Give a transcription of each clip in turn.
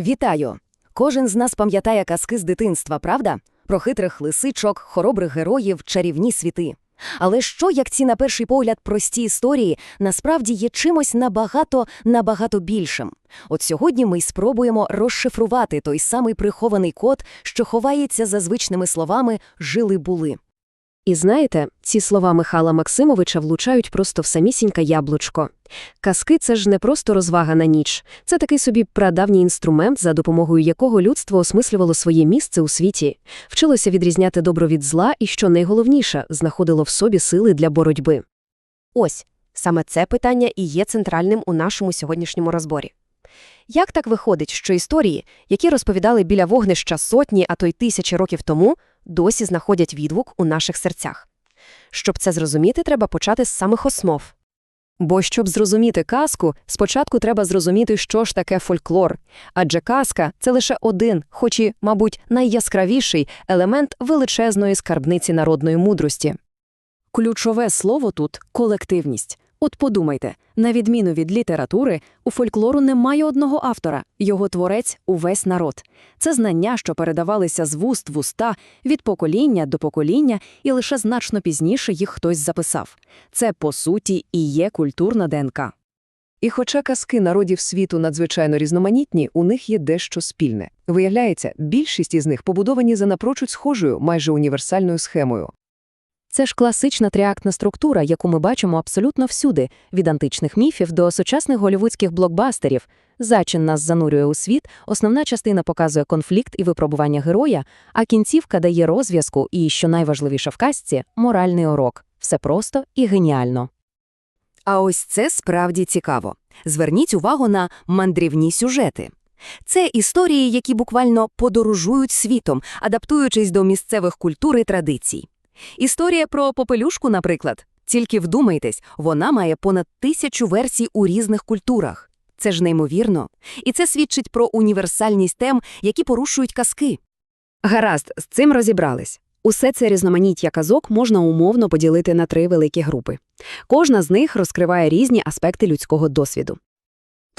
Вітаю! Кожен з нас пам'ятає казки з дитинства, правда? Про хитрих лисичок, хоробрих героїв, чарівні світи. Але що, як ці, на перший погляд, прості історії, насправді є чимось набагато, набагато більшим? От сьогодні ми спробуємо розшифрувати той самий прихований код, що ховається за звичними словами «жили-були». І знаєте, ці слова Михайла Максимовича влучають просто в самісіньке яблучко. Казки – це ж не просто розвага на ніч. Це такий собі прадавній інструмент, за допомогою якого людство осмислювало своє місце у світі, вчилося відрізняти добро від зла і, що найголовніше, знаходило в собі сили для боротьби. Ось, саме це питання і є центральним у нашому сьогоднішньому розборі. Як так виходить, що історії, які розповідали біля вогнища сотні, а то й тисячі років тому, досі знаходять відгук у наших серцях? Щоб це зрозуміти, треба почати з самих основ. Бо щоб зрозуміти казку, спочатку треба зрозуміти, що ж таке фольклор. Адже казка – це лише один, хоч і, мабуть, найяскравіший елемент величезної скарбниці народної мудрості. Ключове слово тут – колективність. От подумайте, на відміну від літератури, у фольклору немає одного автора, його творець – увесь народ. Це знання, що передавалися з вуст в уста, від покоління до покоління, і лише значно пізніше їх хтось записав. Це, по суті, і є культурна ДНК. І хоча казки народів світу надзвичайно різноманітні, у них є дещо спільне. Виявляється, більшість із них побудовані за напрочуд схожою, майже універсальною схемою. Це ж класична тріактна структура, яку ми бачимо абсолютно всюди, від античних міфів до сучасних голівудських блокбастерів. Зачин нас занурює у світ, основна частина показує конфлікт і випробування героя, а кінцівка дає розв'язку і, що найважливіше в казці, моральний урок. Все просто і геніально. А ось це справді цікаво. Зверніть увагу на мандрівні сюжети. Це історії, які буквально подорожують світом, адаптуючись до місцевих культур і традицій. Історія про попелюшку, наприклад. Тільки вдумайтесь, вона має понад тисячу версій у різних культурах. Це ж неймовірно. І це свідчить про універсальність тем, які порушують казки. Гаразд, з цим розібрались. Усе це різноманіття казок можна умовно поділити на три великі групи. Кожна з них розкриває різні аспекти людського досвіду.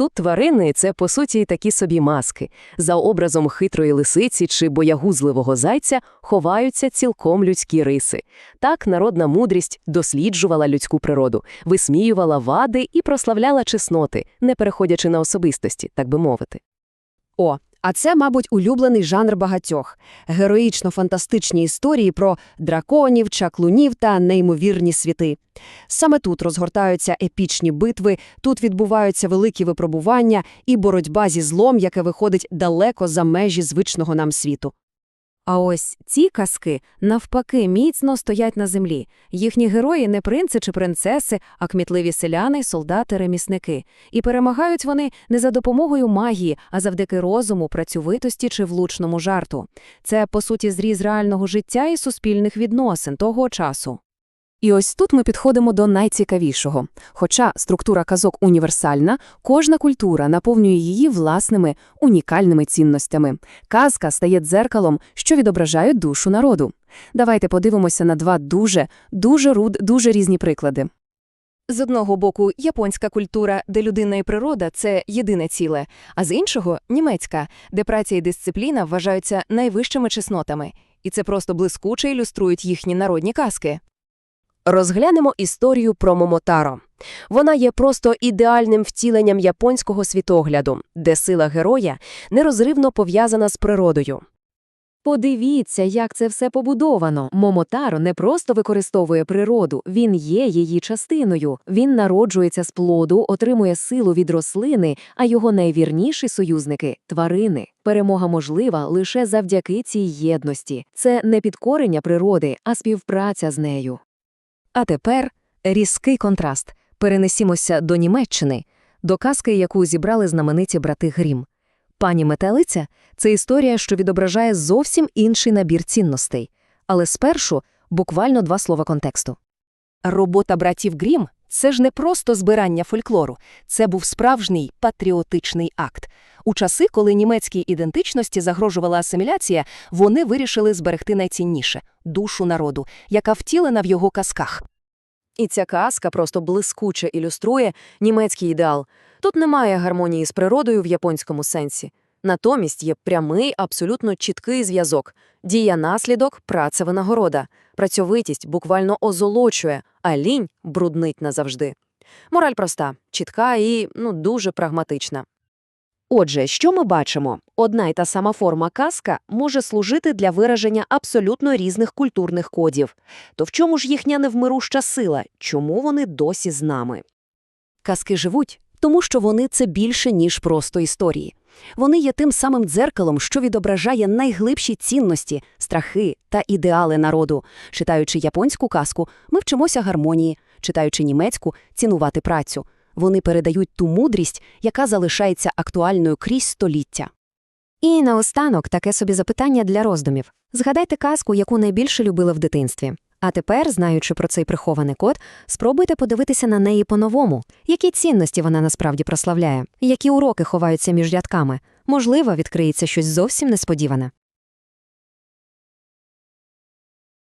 Тут тварини це, по суті, такі собі маски. За образом хитрої лисиці чи боягузливого зайця ховаються цілком людські риси. Так народна мудрість досліджувала людську природу, висміювала вади і прославляла чесноти, не переходячи на особистості, так би мовити. О, а це, мабуть, улюблений жанр багатьох – героїчно-фантастичні історії про драконів, чаклунів та неймовірні світи. Саме тут розгортаються епічні битви, тут відбуваються великі випробування і боротьба зі злом, яке виходить далеко за межі звичного нам світу. А ось ці казки, навпаки, міцно стоять на землі. Їхні герої не принци чи принцеси, а кмітливі селяни, солдати, ремісники. І перемагають вони не за допомогою магії, а завдяки розуму, працьовитості чи влучному жарту. Це, по суті, зріз реального життя і суспільних відносин того часу. І ось тут ми підходимо до найцікавішого. Хоча структура казок універсальна, кожна культура наповнює її власними унікальними цінностями. Казка стає дзеркалом, що відображає душу народу. Давайте подивимося на два дуже, дуже руд, дуже різні приклади. З одного боку, японська культура, де людина і природа це єдине ціле, а з іншого німецька, де праця і дисципліна вважаються найвищими чеснотами. І це просто блискуче ілюструють їхні народні казки. Розглянемо історію про Момотаро. Вона є просто ідеальним втіленням японського світогляду, де сила героя нерозривно пов'язана з природою. Подивіться, як це все побудовано. Момотаро не просто використовує природу, він є її частиною. Він народжується з плоду, отримує силу від рослини, а його найвірніші союзники тварини. Перемога можлива лише завдяки цій єдності. Це не підкорення природи, а співпраця з нею. А тепер різкий контраст. Перенесімося до Німеччини, до казки, яку зібрали знамениті брати Грім. Пані Метелиця це історія, що відображає зовсім інший набір цінностей. Але спершу буквально два слова контексту. Робота братів Грім – це ж не просто збирання фольклору, це був справжній патріотичний акт. У часи, коли німецькій ідентичності загрожувала асиміляція, вони вирішили зберегти найцінніше – душу народу, яка втілена в його казках. І ця казка просто блискуче ілюструє німецький ідеал. Тут немає гармонії з природою в японському сенсі. Натомість є прямий, абсолютно чіткий зв'язок. Дія-наслідок, праця-винагорода. Працьовитість буквально озолочує, а лінь бруднить назавжди. Мораль проста, чітка і ну, дуже прагматична. Отже, що ми бачимо? Одна й та сама форма казка може служити для вираження абсолютно різних культурних кодів. То в чому ж їхня невмируща сила? Чому вони досі з нами? Казки живуть, тому що вони це більше, ніж просто історії. Вони є тим самим дзеркалом, що відображає найглибші цінності, страхи та ідеали народу. Читаючи японську казку, ми вчимося гармонії, читаючи німецьку – цінувати працю. Вони передають ту мудрість, яка залишається актуальною крізь століття. І наостанок таке собі запитання для роздумів. Згадайте казку, яку найбільше любили в дитинстві. А тепер, знаючи про цей прихований код, спробуйте подивитися на неї по-новому. Які цінності вона насправді прославляє? Які уроки ховаються між рядками? Можливо, відкриється щось зовсім несподіване.